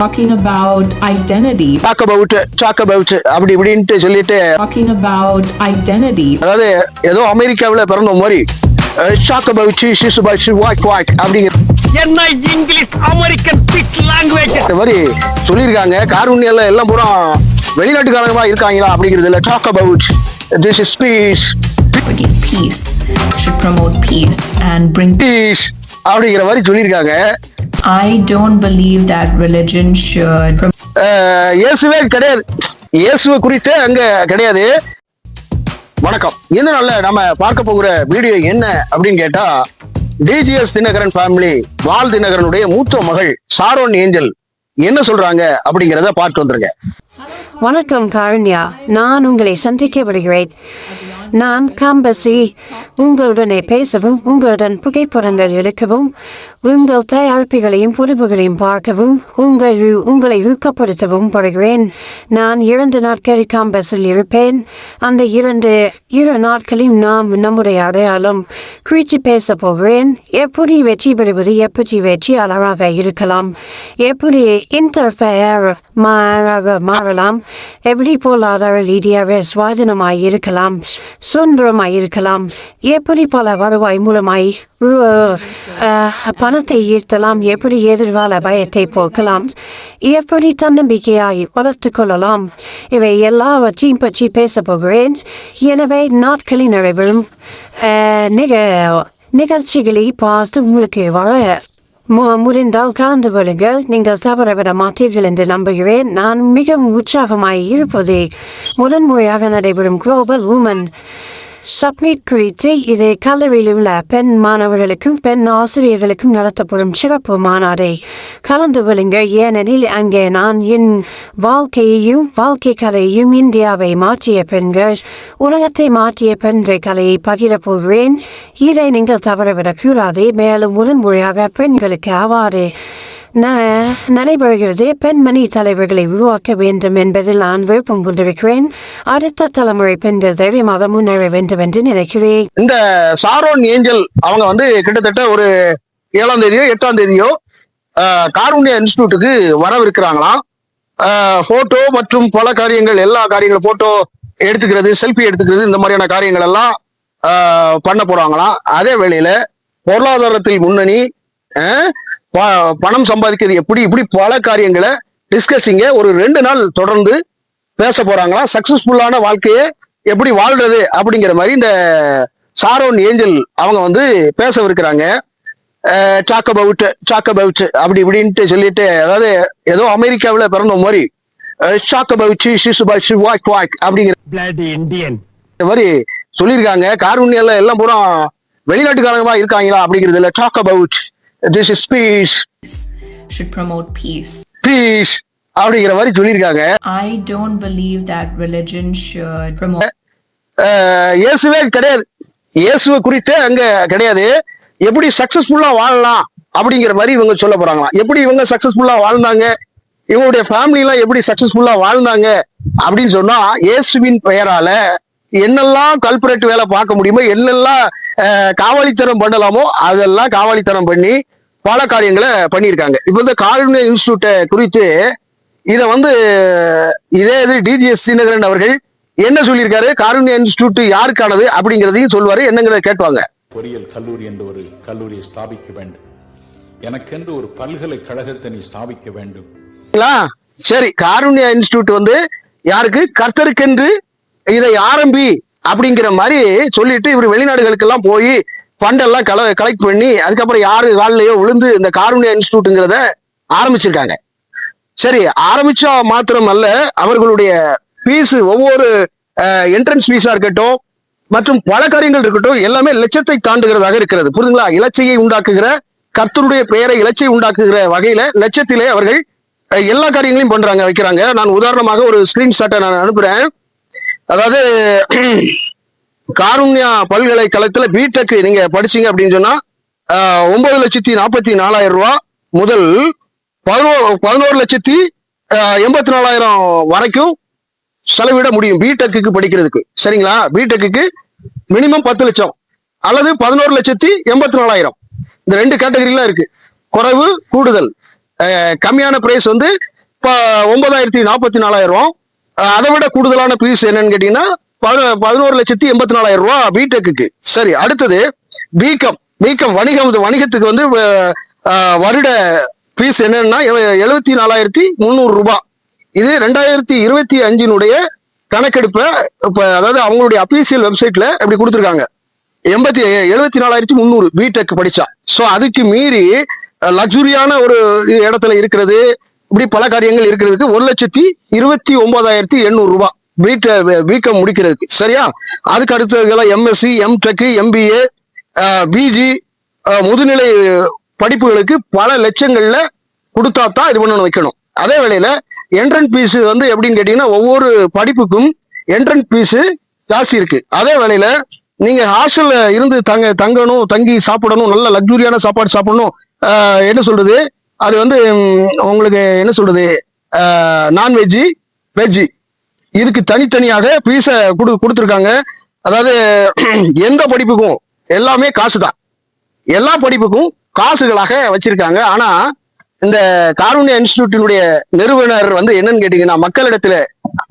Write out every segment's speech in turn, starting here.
talking about identity, talk about talk about அப்படி இப்படின்ட்டு சொல்லிட்டு talking about identity, அதாவது ஏதோ அமெரிக்காவுல பிறந்த மாதிரி டாக் அபவுட் சிசுபாய் வாக் வாக் அப்படிங்கிற என்ன இங்கிலீஷ் அமெரிக்கன் பிச் லாங்குவேஜ் மாதிரி சொல்லியிருக்காங்க. காரூண்யால எல்லாம் பூரா வெளிநாட்டுக்காரங்களா இருக்காங்களா அப்படிங்கிறது இல்ல talk about this is peace peace, should promote peace and bring. Peace அப்படிங்கிற மாதிரி சொல்லியிருக்காங்க. I don't believe that religion should இயேசுவே கிடையாது. இயேசுவை குறித்து அங்க கிடையாது. வணக்கம். இந்த நாள்ல நம்ம பார்க்க போகிற வீடியோ என்ன அப்படின்னு கேட்டா டிஜிஎஸ் தினகரன் ஃபேமிலி வால் தினகரனுடைய மூத்த மகள் சாரோன் ஏஞ்சல் என்ன சொல்றாங்க அப்படிங்கிறத பார்த்து வந்துருங்க. வணக்கம் காருண்யா. நான் உங்களை சந்திக்க வருகிறேன் நான் காம்பசி. உங்களுடனே பேசவும் உங்களுடன் புகைப்படங்கள் எடுக்கவும் உங்கள் தயாரிப்புகளையும் புதுப்புகளையும் பார்க்கவும் உங்கள் உங்களை ஊக்கப்படுத்தவும் படுகிறேன் நான் இரண்டு நாட்கள் காம்பஸில் இருப்பேன். அந்த இரண்டு இரு நாட்களில் நாம் நம்முடைய அடையாளம் குறித்து பேச போகிறேன். எப்படி வெற்றி பெறுவது எப்படி வெற்றியாளராக இருக்கலாம் எப்படி இன்டர்ஃபேர் மாறாக மாறலாம் எப்படி பொருளாதார ரீதியாக சுவாதீனமாய் இருக்கலாம் சுதந்திரமாய் இருக்கலாம் எப்படி பல வருவாய் மூலமாய் பணத்தை ஈர்த்தலாம் எப்படி எதிர்கால பயத்தை போக்கலாம் எப்படி தன்னம்பிக்கையாய் வளர்த்து கொள்ளலாம் இவை எல்லாவற்றையும் பற்றி பேச போகிறேன் எனவே நாட்களின் நடைபெறும் நிக நிகழ்ச்சிகளை பார்த்து உங்களுக்கு வர முடிந்தால் கலந்து கொள்ளுங்கள் நீங்கள் தவறவிட மாட்டீர்கள் என்று நம்புகிறேன் நான் மிகவும் உற்சாகமாய் இருப்பதே முதன்முறையாக நடைபெறும் குளோபல் உமன் சப்மிட் குறித்து இது கல்லூரியில் உள்ள பெண் மாணவர்களுக்கும் பெண் ஆசிரியர்களுக்கும் நடத்தப்படும் சிறப்பு மாநாடை கலந்து கொள்ளுங்கள் ஏனெனில் அங்கே நான் என் வாழ்க்கையையும் வாழ்க்கை கலையையும் இந்தியாவை மாற்றிய பெண்கள் உலகத்தை மாற்றிய பெண்கள் கலையை பகிரப் போகிறேன். இதை நீங்கள் தவறவிடக் கூடாது. மேலும் முதன்முறையாக பெண்களுக்கு அவ்வாறு நடைபெறுகிறது. பெண்மணி தலைவர்களை உருவாக்க வேண்டும் என்பதில் நான் விருப்பம் கொண்டிருக்கிறேன். அடுத்த தலைமுறை பெண்கள் தைரியமாக முன்னேற வேண்டும் என்று நினைக்கிறேன். இந்த சாரோன் ஏஞ்சல் அவங்க வந்து கிட்டத்தட்ட ஒரு ஏழாம் தேதியோ எட்டாம் தேதியோ அஹ், காருண்யா இன்ஸ்டியூட்டுக்கு வரவிருக்கிறாங்களாம். போட்டோ மற்றும் பல காரியங்கள் எல்லா காரியங்களும் போட்டோ எடுத்துக்கிறது செல்ஃபி எடுத்துக்கிறது இந்த மாதிரியான காரியங்கள் எல்லாம் பண்ண போறாங்களாம். அதே வேளையில பொருளாதாரத்தில் முன்னணி பணம் சம்பாதிக்கிறது எப்படி இப்படி பல காரியங்களை டிஸ்கஸிங்க ஒரு ரெண்டு நாள் தொடர்ந்து பேச போறாங்களா சக்சஸ்ஃபுல்லான வாழ்க்கையை எப்படி வாழ்றது அப்படிங்கிற மாதிரி இந்த சாரோன் ஏஞ்சல் அவங்க வந்து பேசவிருக்கிறாங்க டாக் அபவுட் டாக் அபவுட் அப்படி இப்படின்ட்டு சொல்லிட்டு அதாவது ஏதோ அமெரிக்காவுல பிறந்த மாதிரி டாக் அபவுட் சிசுபாய் வாக் வாக் அப்படிங்கிற பிளட் இந்தியன் மாதிரி சொல்லியிருக்காங்க காரூண்யால எல்லாம் பூரா வெளிநாட்டுக்காரங்களா இருக்காங்களா அப்படிங்கிறது இல்ல talk about this is peace should promote peace. Peace அப்படிங்கிற மாதிரி சொல்லியிருக்காங்க I don't believe that religion should promote. இயேசுவே கிடையாது. இயேசுவை குறித்து அங்க கிடையாது. எப்படி சக்சஸ்ஃபுல்லா வாழலாம் அப்படிங்கிற மாதிரி இவங்க சொல்ல போறாங்களாம். எப்படி இவங்க சக்சஸ்ஃபுல்லா வாழ்ந்தாங்க? இவங்களுடைய ஃபேமிலி எல்லாம் எப்படி சக்சஸ்ஃபுல்லா வாழ்ந்தாங்க? அப்படின்னு சொன்னா இயேசுவின் பெயரால என்னெல்லாம் கல்பரேட் வேலை பார்க்க முடியுமோ என்னெல்லாம் காவலித்தனம் பண்ணலாமோ அதெல்லாம் காவலித்தனம் பண்ணி பல காரியங்களை பண்ணியிருக்காங்க. இப்போ இந்த காருண்ய இன்ஸ்டியூட்டை குறித்து இதை வந்து இதே இது டிஜிஎஸ் ஸ்ரீநகரன் அவர்கள் என்ன சொல்லியிருக்காரு? காருண்ய இன்ஸ்டிடியூட் யாருக்கானது அப்படிங்கிறதையும் சொல்லுவாரு என்னங்கிறத கேட்டுவாங்க. பொறியியல் கல்லூரி என்ற ஒரு கல்லூரியை ஸ்தாபிக்க வேண்டும். எனக்கென்று ஒரு பல்கலைக்கழகத்தை நீ ஸ்தாபிக்க வேண்டும்? சரி காருண்யா இன்ஸ்டிடியூட் வந்து யாருக்கு? கர்த்தருக்கென்று இதை ஆரம்பி அப்படிங்கிற மாதிரி சொல்லிட்டு இவர் வெளிநாடுகளுக்கு எல்லாம் போய் ஃபண்ட் எல்லாம் கல கலெக்ட் பண்ணி அதுக்கப்புறம் யாரு காலிலேயோ விழுந்து இந்த காருண்யா இன்ஸ்டிடியூட்டுங்கிறத ஆரம்பிச்சிருக்காங்க. சரி ஆரம்பிச்சா மாத்திரம் அல்ல அவர்களுடைய ஃபீஸ் ஒவ்வொரு என்ட்ரன்ஸ் ஃபீஸா இருக்கட்டும் மற்றும் பல காரியங்கள் இருக்கட்டும் எல்லாமே லட்சத்தை தாண்டுகிறதாக இருக்கிறது. புரியுதுங்களா? இலச்சையை உண்டாக்குகிற கர்த்தருடைய பெயரை இலச்சை உண்டாக்குகிற வகையில லட்சத்திலே அவர்கள் எல்லா காரியங்களையும் பண்றாங்க வைக்கிறாங்க. நான் உதாரணமாக ஒரு ஸ்கிரீன்ஷாட்டை நான் அனுப்புறேன். அதாவது காருண்யா பல்கலைக்கழகத்துல பிடெக் நீங்க படிச்சீங்க அப்படின்னு சொன்னா ஒன்பது லட்சத்தி நாற்பத்தி நாலாயிரம் ரூபா முதல் பதினோரு பதினோரு லட்சத்தி எண்பத்தி நாலாயிரம் வரைக்கும் செலவிட முடியும் பிடெக்கு படிக்கிறதுக்கு. சரிங்களா? பிடெக்கு மினிமம் பத்து லட்சம் அல்லது பதினோரு லட்சத்தி எண்பத்தி நாலாயிரம் இந்த ரெண்டு கேட்டகரிலாம் இருக்கு. குறைவு கூடுதல். கம்மியான பிரைஸ் வந்து இப்போ ஒன்பதாயிரத்தி நாற்பத்தி நாலாயிரம் ரூபா அதை விட கூடுதலான பீஸ் என்னன்னு கேட்டீங்கன்னா பதினோரு லட்சத்தி எண்பத்தி நாலாயிரம் ரூபா பிடெக்கு சரி அடுத்தது பிகாம் பிகாம் வணிகம் வணிகத்துக்கு வந்து வருட பீஸ் என்னன்னா எழுபத்தி நாலாயிரத்தி முந்நூறு ரூபாய் இது ரெண்டாயிரத்தி இருபத்தி அஞ்சினுடைய கணக்கெடுப்பை இப்போ அதாவது அவங்களுடைய அபிஷியல் வெப்சைட்ல இப்படி கொடுத்துருக்காங்க. எண்பத்தி எழுபத்தி நாலாயிரத்தி முந்நூறு பிடெக் படிச்சா. ஸோ அதுக்கு மீறி லக்ஸுரியான ஒரு இடத்துல இருக்கிறது இப்படி பல காரியங்கள் இருக்கிறதுக்கு ஒரு லட்சத்தி இருபத்தி ஒன்பதாயிரத்தி எண்ணூறு ரூபாய் பிட பிகாம் முடிக்கிறதுக்கு. சரியா? அதுக்கு அடுத்ததுல எம்எஸ்சி எம்டெக் எம்பிஏ பிஜி முதுநிலை படிப்புகளுக்கு பல லட்சங்கள்ல கொடுத்தா தான் இது பண்ணணும் வைக்கணும். அதே வேளையில என்ட்ரன்ஸ் பீஸ் வந்து எப்படின்னு கேட்டீங்கன்னா ஒவ்வொரு படிப்புக்கும் என்ட்ரன்ஸ் பீஸ் ஜாஸ்தி இருக்கு. அதே வேளையில நீங்க ஹாஸ்டல்ல இருந்து தங்க தங்கணும் தங்கி சாப்பிடணும் நல்ல லக்ஸுரியான சாப்பாடு சாப்பிடணும் என்ன சொல்றது? அது வந்து உங்களுக்கு என்ன சொல்றது? நான்வெஜ்ஜி வெஜ்ஜி இதுக்கு தனித்தனியாக பீஸை கொடு கொடுத்துருக்காங்க. அதாவது எந்த படிப்புக்கும் எல்லாமே காசு தான். எல்லா படிப்புக்கும் காசுகளாக வச்சிருக்காங்க. ஆனா இந்த காருண்யா இன்ஸ்டிடியூட்டினுடைய நிறுவனர் வந்து என்னன்னு கேட்டீங்கன்னா மக்களிடத்துல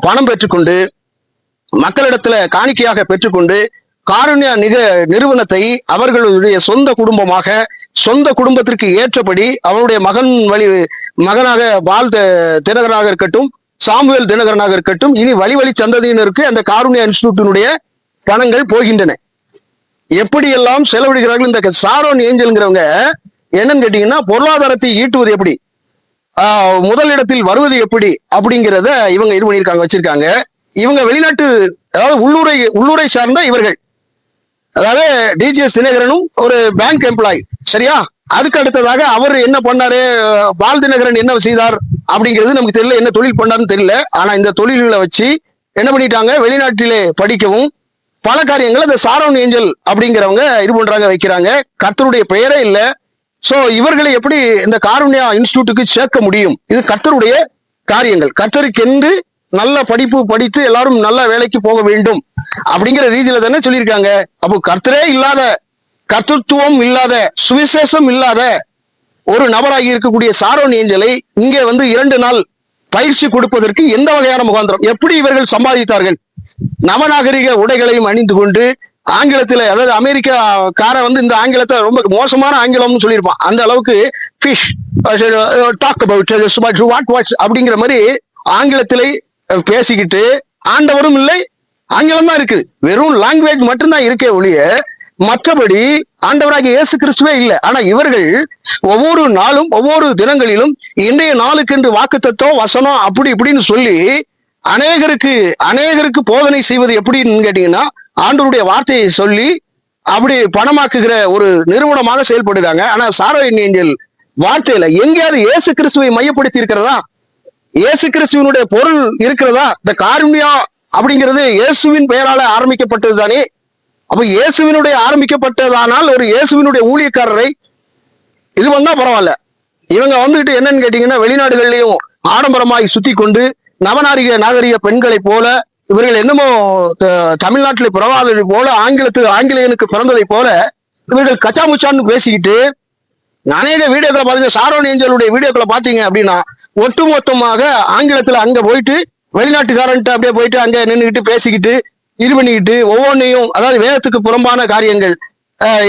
பணம் பெற்றுக்கொண்டு மக்களிடத்துல காணிக்கையாக பெற்றுக்கொண்டு காருண்யா நிக நிறுவனத்தை அவர்களுடைய சொந்த குடும்பமாக சொந்த குடும்பத்திற்கு ஏற்றபடி அவனுடைய மகன் வழி மகனாக பால் தி- தினகரனாக இருக்கட்டும் சாமுவேல் தினகரனாக இருக்கட்டும் இனி வழி வழி சந்ததியினருக்கு அந்த காருண்யா இன்ஸ்டிடியூட்டினுடைய பணங்கள் போகின்றன. எப்படியெல்லாம் செலவிடுகிறார்கள் இந்த சாரோன் ஏஞ்சல்ங்கிறவங்க என்னன்னு கேட்டீங்கன்னா பொருளாதாரத்தை ஈட்டுவது எப்படி? முதலிடத்தில் வருவது எப்படி? அப்படிங்கிறத இவங்க இது பண்ணியிருக்காங்க வச்சிருக்காங்க. இவங்க வெளிநாட்டு அதாவது உள்ளூரை உள்ளூரை சார்ந்த இவர்கள். அதாவது டிஜிஎஸ் தினகரனும் ஒரு பேங்க் எம்ப்ளாய் சரியா? அதுக்கு அடுத்ததாக அவர் என்ன பண்ணாரு? பால் தினகரன் என்ன செய்தார்? அப்படிங்கிறது நமக்கு தெரியல. என்ன தொழில் பண்ணாருன்னு தெரியல. ஆனா இந்த தொழில்களை வச்சு என்ன பண்ணிட்டாங்க? வெளிநாட்டிலே படிக்கவும் பல காரியங்கள் இந்த சாரோன் ஏஞ்சல் அப்படிங்கிறவங்க இது பண்றாங்க வைக்கிறாங்க. கர்த்தருடைய பெயரே இல்லை. சோ இவர்களை எப்படி இந்த காருண்யா இன்ஸ்டியூட்டுக்கு சேர்க்க முடியும்? இது கர்த்தருடைய காரியங்கள். கர்த்தருக்கென்று நல்ல படிப்பு படித்து எல்லாரும் நல்ல வேலைக்கு போக வேண்டும் அப்படிங்கிற ரீதியில தானே சொல்லியிருக்காங்க. அப்போ கர்த்தரே இல்லாத கர்த்தத்துவம் இல்லாத சுவிசேஷம் இல்லாத ஒரு நபராகி இருக்கக்கூடிய சாரோன் ஏஞ்சலை இங்கே வந்து இரண்டு நாள் பயிற்சி கொடுப்பதற்கு எந்த வகையான முகாந்திரம்? எப்படி இவர்கள் சம்பாதித்தார்கள்? நவநாகரிக உடைகளையும் அணிந்து கொண்டு ஆங்கிலத்துல அதாவது அமெரிக்கா காரை வந்து இந்த ஆங்கிலத்தை ரொம்ப மோசமான ஆங்கிலம்னு சொல்லியிருப்பான். அந்த அளவுக்கு fish talk about what watch அப்படிங்கிற மாதிரி ஆங்கிலத்திலே பேசிக்கிட்டு ஆண்டவரும் இல்லை ஆங்கிலம் தான் இருக்குது. வெறும் லாங்குவேஜ் மட்டும்தான் இருக்கே ஒழிய மற்றபடி ஆண்டவராகிய இயேசு கிறிஸ்துவே இல்லை. ஆனா இவர்கள் ஒவ்வொரு நாளும் ஒவ்வொரு தினங்களிலும் இன்றைய நாளுக்கு என்று வாக்குத்தத்தோ வசனம் அப்படி இப்படின்னு சொல்லி அநேகருக்கு அநேகருக்கு போதனை செய்வது எப்படின்னு கேட்டீங்கன்னா ஆண்டவருடைய வார்த்தையை சொல்லி அப்படி பணமாக்குகிற ஒரு நிறுவனமாக செயல்படுறாங்க ஆனா சாரோ ஏஞ்சல் வார்த்தையில எங்கேயாவது இயேசு கிறிஸ்துவை மையப்படுத்தி இருக்கிறதா? இயேசு கிறிஸ்துவனுடைய பொருள் இருக்கிறதா? இந்த காருண்யா அப்படிங்கிறது இயேசுவின் பெயரால ஆரம்பிக்கப்பட்டது தானே? அப்ப இயேசுவினுடைய ஆரம்பிக்கப்பட்டதானால் ஒரு இயேசுவினுடைய ஊழியக்காரரை இது வந்தா பரவாயில்ல. இவங்க வந்துகிட்டு என்னன்னு கேட்டீங்கன்னா வெளிநாடுகள்லயும் ஆடம்பரமாய் சுத்தி கொண்டு நவநாரிக நாகரிக பெண்களை போல இவர்கள் என்னமோ த- தமிழ்நாட்டில் பிறவாதது போல ஆங்கிலத்து ஆங்கிலேயனுக்கு பிறந்ததை போல இவர்கள் கச்சாமுச்சான்னு பேசிக்கிட்டு அநேக வீடியோக்களை பார்த்தீங்கன்னா சாரோன் ஏஞ்சலுடைய வீடியோக்களை பார்த்தீங்க அப்படின்னா ஒட்டுமொத்தமாக ஆங்கிலத்தில் அங்கே போயிட்டு வெளிநாட்டுக்காரன்ட்டு அப்படியே போயிட்டு அங்கே நின்றுக்கிட்டு பேசிக்கிட்டு இது பண்ணிக்கிட்டு ஒவ்வொன்றையும் அதாவது வேதத்துக்கு புறம்பான காரியங்கள்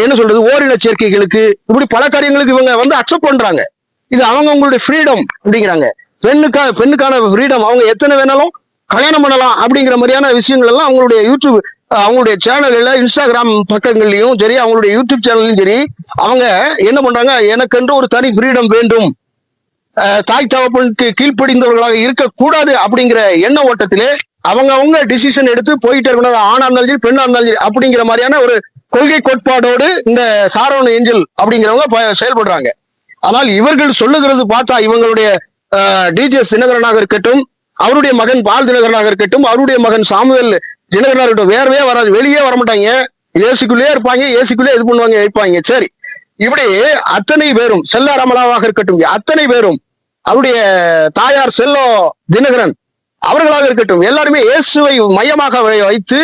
என்ன சொல்றது ஓரின சேர்க்கைகளுக்கு இப்படி பல காரியங்களுக்கு இவங்க வந்து அக்செப்ட் பண்றாங்க. இது அவங்க அவங்களுடைய ஃப்ரீடம் அப்படிங்கிறாங்க. பெண்ணுக்கா பெண்ணுக்கான ஃப்ரீடம் அவங்க எத்தனை வேணாலும் கல்யாணம் பண்ணலாம் அப்படிங்கிற மாதிரியான விஷயங்கள் எல்லாம் அவங்களுடைய யூடியூப் அவங்களுடைய சேனல்கள்ல இன்ஸ்டாகிராம் பக்கங்கள்லயும் சரி அவங்களுடைய யூடியூப் சேனல்லையும் சரி அவங்க என்ன பண்றாங்க எனக்கென்று ஒரு தனி ஃப்ரீடம் வேண்டும். தாய் தகப்பனுக்கு கீழ்ப்படிந்தவர்களாக இருக்கக்கூடாது அப்படிங்கிற எண்ண ஓட்டத்திலே அவங்க அவங்க டிசிஷன் எடுத்து போயிட்டே இருக்கணும். ஆணா இருந்தாலும் சரி பெண்ணா இருந்தாலும் சரி அப்படிங்கிற மாதிரியான ஒரு கொள்கை கோட்பாடோடு இந்த சாரோன் ஏஞ்சல் அப்படிங்கிறவங்க ப- செயல்படுறாங்க. ஆனால் இவர்கள் சொல்லுகிறது பார்த்தா இவங்களுடைய டிஜிஎஸ் சினகரனாக இருக்கட்டும் அவருடைய மகன் பால் தினகரனாக இருக்கட்டும் அவருடைய மகன் சாமுவேல் தினகரனாக இருக்கட்டும் வேறவே வராது. வெளியே வர மாட்டாங்க ஏசுக்குள்ளேயே இருப்பாங்க ஏசிக்குள்ளே இது பண்ணுவாங்க வைப்பாங்க சரி. இப்படி அத்தனை பேரும் செல்ல ரமலாவாக இருக்கட்டும் அத்தனை பேரும் அவருடைய தாயார் செல்லோ தினகரன் அவர்களாக இருக்கட்டும் எல்லாருமே இயேசுவை மையமாக வைத்து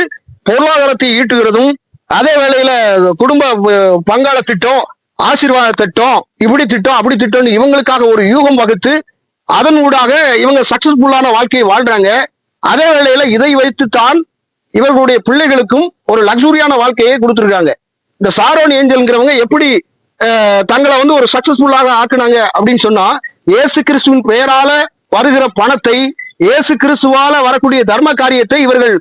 பொருளாதாரத்தை ஈட்டுகிறதும் அதே வேளையில குடும்ப பங்காள திட்டம் ஆசீர்வாத திட்டம் இப்படி திட்டம் அப்படி திட்டம்னு இவங்களுக்காக ஒரு யூகம் வகுத்து அதன் ஊடாக இவங்க சக்சஸ்ஃபுல்லான வாழ்க்கையை வாழ்றாங்க. அதே வேளையில இதை வைத்துத்தான் இவர்களுடைய பிள்ளைகளுக்கும் ஒரு லக்ஸூரியான வாழ்க்கையை கொடுத்துருக்காங்க. இந்த சாரோன் ஏஞ்சல்ங்கிறவங்க எப்படி தங்களை வந்து ஒரு சக்சஸ்ஃபுல்லாக ஆக்குனாங்க அப்படின்னு சொன்னா இயேசு கிறிஸ்துவின் பெயரால வருகிற பணத்தை இயேசு கிறிஸ்துவால வரக்கூடிய தர்ம காரியத்தை இவர்கள்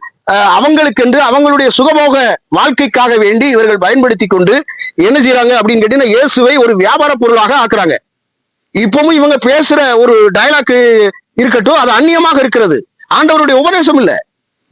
அவங்களுக்கென்று அவங்களுடைய சுகபோக வாழ்க்கைக்காக வேண்டி இவர்கள் பயன்படுத்தி கொண்டு என்ன செய்யறாங்க அப்படின்னு கேட்டீங்கன்னா இயேசுவை ஒரு வியாபார பொருளாக ஆக்குறாங்க. இப்பவும் இவங்க பேசுற ஒரு டயலாக் இருக்கட்டும் அது அந்நியமாக இருக்கிறது. ஆண்டவருடைய உபதேசம் இல்ல.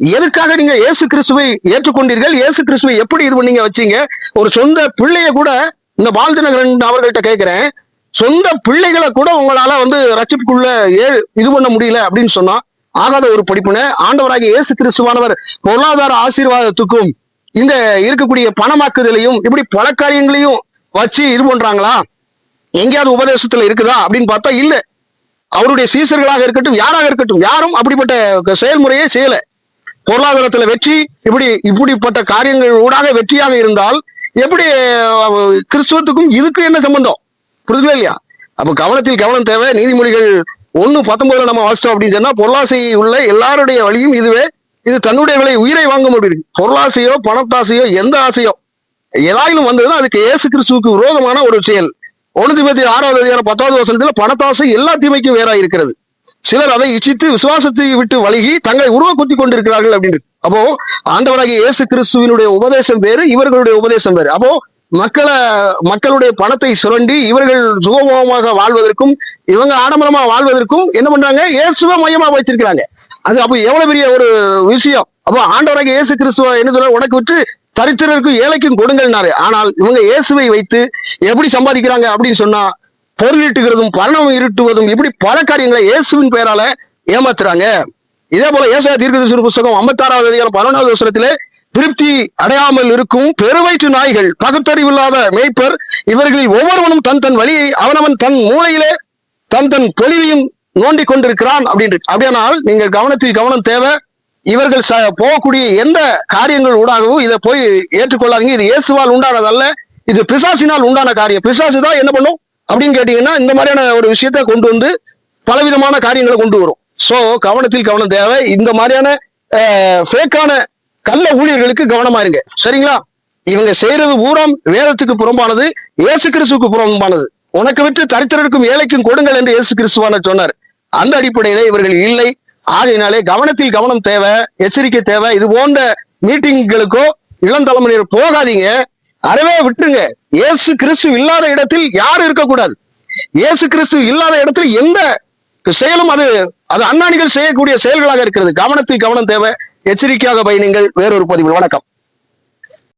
எதுக்காக நீங்க இயேசு கிறிஸ்துவை ஏற்றுக்கொண்டீர்கள்? இயேசு கிறிஸ்துவை எப்படி இது பண்ணீங்க வச்சீங்க? ஒரு சொந்த பிள்ளைய கூட இந்த பால்தினகரன் அவர்கள்ட்ட கேட்கிறேன் சொந்த பிள்ளைகளை கூட உங்களால வந்து ரட்சிப்புக்குள்ள ஏ இது பண்ண முடியல அப்படின்னு சொன்னா ஆகாத ஒரு படிப்புன ஆண்டவராக இயேசு கிறிஸ்துவானவர் பொருளாதார ஆசீர்வாதத்துக்கும் இந்த இருக்கக்கூடிய பணமாக்குதலையும் இப்படி பல காரியங்களையும் வச்சு இது பண்றாங்களா? எங்கேயாவது உபதேசத்துல இருக்குதா அப்படின்னு பார்த்தா இல்ல. அவருடைய சீசர்களாக இருக்கட்டும் யாராக இருக்கட்டும் யாரும் அப்படிப்பட்ட செயல்முறையே செயல்முறையை செய்யல. பொருளாதாரத்துல வெற்றி இப்படி இப்படிப்பட்ட காரியங்கள் ஊடாக வெற்றியாக இருந்தால் எப்படி கிறிஸ்துவத்துக்கும் இதுக்கு என்ன சம்பந்தம்? புரியுதுல இல்லையா? அப்ப கவனத்தில் கவனம் தேவை. நீதிமொழிகள் ஒன்னு பத்தொன்பதுல நம்ம வாசிச்சோம் அப்படின்னு சொன்னா பொருளாசை உள்ள எல்லாருடைய வழியும் இதுவே. இது தன்னுடைய விலை உயிரை வாங்க முடியும் பொருளாசையோ பணத்தாசையோ எந்த ஆசையோ ஏதாயிலும் வந்ததுன்னா அதுக்கு ஏசு கிறிஸ்துவுக்கு விரோதமான ஒரு செயல். ஒன்று ஆறாவது அதிகாரம் பத்தாவது வசனத்துல பணத்தாசை எல்லா தீமைக்கும் வேறா இருக்கிறது. சிலர் அதை இச்சித்து விசுவாசத்தை விட்டு வழுகி தங்களை உருவ குத்தி கொண்டிருக்கிறார்கள் அப்படின்னு. அப்போ ஆண்டவராகிய இயேசு கிறிஸ்துவினுடைய உபதேசம் வேறு இவர்களுடைய உபதேசம் வேறு. அப்போ மக்களை மக்களுடைய பணத்தை சுரண்டி இவர்கள் சுகமமாக வாழ்வதற்கும் இவங்க ஆடம்பரமா வாழ்வதற்கும் என்ன பண்றாங்க? இயேசுவ மையமா வைத்திருக்கிறாங்க. அது அப்போ எவ்வளவு பெரிய ஒரு விஷயம். அப்போ ஆண்டவராக இயேசு கிறிஸ்துவ என்ன சொல்ல உனக்கு விட்டு தரித்திரருக்கும் ஏழைக்கும் கொடுங்கள்னாரு. ஆனால் இவங்க இயேசுவை வைத்து எப்படி சம்பாதிக்கிறாங்க அப்படின்னு சொன்னா பொருளிட்டுகிறதும் ஈட்டுகிறதும் இருட்டுவதும் இப்படி பல காரியங்களை இயேசுவின் பெயரால ஏமாத்துறாங்க. இதே போல ஏசா தீர்க்கதரிசன புஸ்தகம் ஐம்பத்தாறாவது அதிகாரம் பதினொன்றாவது வருஷத்திலே திருப்தி அடையாமல் இருக்கும் பெருவயிற்று நாய்கள் பகுத்தறிவில்லாத மேய்ப்பர் இவர்களில் ஒவ்வொருவனும் தன் தன் வழியை அவனவன் தன் மூளையிலே தன் தன் பொலிவையும் நோண்டி கொண்டிருக்கிறான் அப்படின்ட்டு. அப்படியானால் நீங்கள் கவனத்தில் கவனம் தேவை. இவர்கள் ச- போகக்கூடிய எந்த காரியங்கள் ஊடாகவும் இதை போய் ஏற்றுக்கொள்ளாதீங்க. இது இயேசுவால் உண்டானதல்ல. இது பிசாசினால் உண்டான காரியம். பிசாசு தான் என்ன பண்ணும்? அப்படின்னு கேட்டீங்கன்னா இந்த மாதிரியான ஒரு விஷயத்தை கொண்டு வந்து பலவிதமான காரியங்களை கொண்டு வரும். சோ கவனத்தில் கவனம் தேவை. இந்த மாதிரியான ஃபேக்கான கள்ள ஊழியர்களுக்கு கவனமா இருங்க. சரிங்களா? இவங்க செய்யறது ஊரம் வேதத்துக்கு புறம்பானது இயேசு கிறிஸ்துவுக்கு புறம்பானது. உனக்கு விட்டு தரித்திரருக்கும் ஏழைக்கும் கொடுங்கள் என்று இயேசு கிறிஸ்துவான சொன்னார். அந்த அடிப்படையில இவர்கள் இல்லை. ஆகையினாலே கவனத்தில் கவனம் தேவை எச்சரிக்கை தேவை. இது போன்ற மீட்டிங்களுக்கோ இளம் தலைமுறையினர் போகாதீங்க. அறவே விட்டுருங்க. இயேசு கிறிஸ்து இல்லாத இடத்தில் யாரும் இருக்கக்கூடாது. இயேசு கிறிஸ்து இல்லாத இடத்துல எந்த செயலும் அது அது அண்ணாணிகள் செய்யக்கூடிய செயல்களாக இருக்கிறது. கவனத்தில் கவனம் தேவை. எச்சரிக்கையாக பயணிங்கள். வேறொரு பதிவு வணக்கம்.